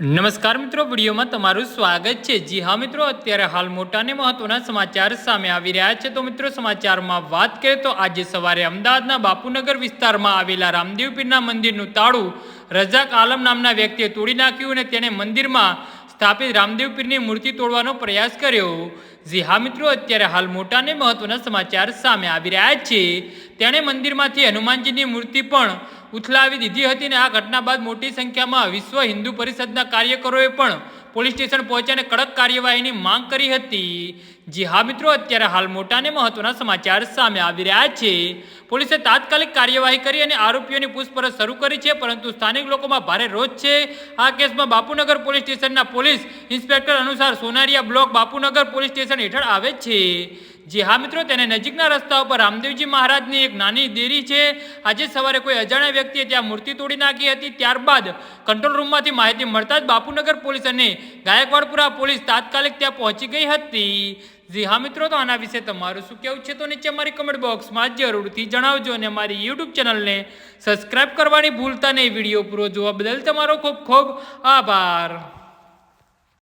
નમસ્કાર મિત્રો, વિડીયોમાં તમારું સ્વાગત છે. જી હા મિત્રો, અત્યારે હાલ મોટા અને મહત્વના સમાચાર સામે આવી રહ્યા છે. તો મિત્રો, સમાચારમાં વાત કરીએ તો આજે સવારે અમદાવાદના બાપુનગર વિસ્તારમાં આવેલા રામદેવ પીરના મંદિરનું તાળું રજાક આલમ નામના વ્યક્તિએ તોડી નાખ્યું અને તેણે મંદિરમાં સ્થાપિત રામદેવ પીરની મૂર્તિ તોડવાનો પ્રયાસ કર્યો. જી હા મિત્રો, અત્યારે હાલ મોટા અને મહત્વના સમાચાર સામે આવી રહ્યા છે. તેણે મંદિરમાંથી હનુમાનજીની મૂર્તિ પણ ઉથલાવી દીધી હતી અને આ ઘટના બાદ મોટી સંખ્યામાં વિશ્વ હિન્દુ પરિષદના કાર્યકરોએ પણ પોલીસ સ્ટેશન પહોંચ્યા કડક કાર્યવાહીની માંગ કરી હતી. જી હા મિત્રો, અત્યારે હાલ મોટા અને મહત્વના સમાચાર સામે આવી રહ્યા છે. પોલીસે તાત્કાલિક કાર્યવાહી કરી અને આરોપીઓની પૂછપરછ શરૂ કરી છે, પરંતુ સ્થાનિક લોકોમાં ભારે રોષ છે. આ કેસમાં બાપુનગર પોલીસ સ્ટેશનના પોલીસ ઇન્સ્પેક્ટર અનુસાર Sonaria block Bapunagar police station હેઠળ આવે છે. જી હા મિત્રો, તેને નજીકના રસ્તા ઉપર રામદેવજી મહારાજની એક નાની દેરી છે. આજે સવારે કોઈ અજાણ્યા વ્યક્તિએ ત્યાં મૂર્તિ તોડી નાખી હતી. ત્યારબાદ કંટ્રોલ રૂમમાંથી માહિતી મળતા જ બાપુનગર પોલીસ અને ગાયકવાડપુરા પોલીસ તાત્કાલિક ત્યાં પહોંચી ગઈ હતી. જી હા મિત્રો, તો આના વિશે તમારું શું કહેવું છે? તો નીચે મારી કમેન્ટ બોક્સમાં જરૂરથી જણાવજો અને મારી યુટ્યુબ ચેનલને સબસ્ક્રાઇબ કરવાની ભૂલતા નહીં. વીડિયો પૂરો જોવા બદલ તમારો ખૂબ ખૂબ આભાર.